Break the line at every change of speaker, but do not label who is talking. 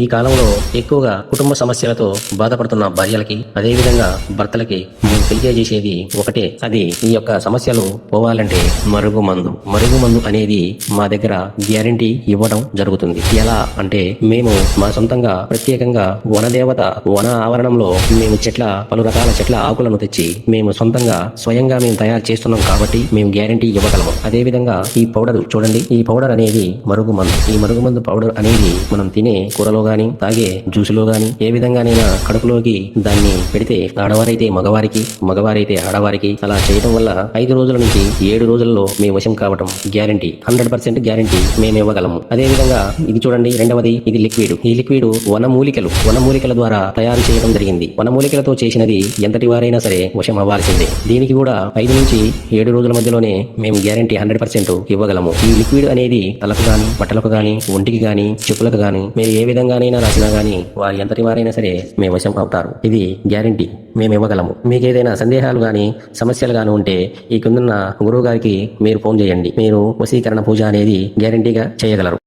ఈ కాలంలో ఎక్కువగా కుటుంబ సమస్యలతో బాధపడుతున్న భార్యలకి అదేవిధంగా భర్తలకి మేము తెలియజేసేది ఒకటే. అది ఈ యొక్క సమస్యలు పోవాలంటే మరుగు మందు. మరుగు మందు అనేది మా దగ్గర గ్యారంటీ ఇవ్వడం జరుగుతుంది. ఎలా అంటే మేము మా సొంతంగా ప్రత్యేకంగా వనదేవత వన ఆవరణంలో మేము చెట్ల పలు రకాల చెట్ల ఆకులను తెచ్చి మేము సొంతంగా స్వయంగా మేము తయారు చేస్తున్నాం కాబట్టి మేము గ్యారంటీ ఇవ్వగలము. అదే విధంగా ఈ పౌడర్ చూడండి ఈ పౌడర్ అనేది మరుగు మందు. ఈ మరుగు మందు పౌడర్ అనేది మనం తినే కూరలో గాని తాగే జ్యూసులో గాని ఏ విధంగానైనా కడుపులోకి దాన్ని పెడితే ఆడవారైతే మగవారికి మగవారైతే ఆడవారికి అలా చేయడం వల్ల ఐదు రోజుల నుంచి ఏడు రోజుల్లో మీ వశం కావటం గ్యారంటీ హండ్రెడ్ పర్సెంట్ గ్యారంటీ మేము ఇవ్వగలము. అదే విధంగా ఇది చూడండి రెండవది ఇది లిక్విడ్. ఈ లిక్విడ్ వనమూలికలు వనమూలికల ద్వారా తయారు చేయడం జరిగింది. వనమూలికలతో చేసినది ఎంతటి వారైనా సరే వశం అవ్వాల్సిందే. దీనికి కూడా ఐదు నుంచి ఏడు రోజుల మధ్యలోనే మేము గ్యారంటీ హండ్రెడ్ పర్సెంట్ ఇవ్వగలము. ఈ లిక్విడ్ అనేది తలకు గాని బట్టలకు గాని ఒంటికి గాని చెప్పులకు గాని మీరు ఏ విధంగా విధంగానైనా రాసినా గానీ వారు ఎంతటి వారైనా సరే మేము వశం అవుతారు. ఇది గ్యారంటీ. మేము ఇవ్వగలము. మీకు ఏదైనా సందేహాలు గాని సమస్యలు గాని ఉంటే ఈ కిందన్న గురువు గారికి మీరు ఫోన్ చేయండి. మీరు వశీకరణ పూజ అనేది గ్యారంటీగా చేయగలరు.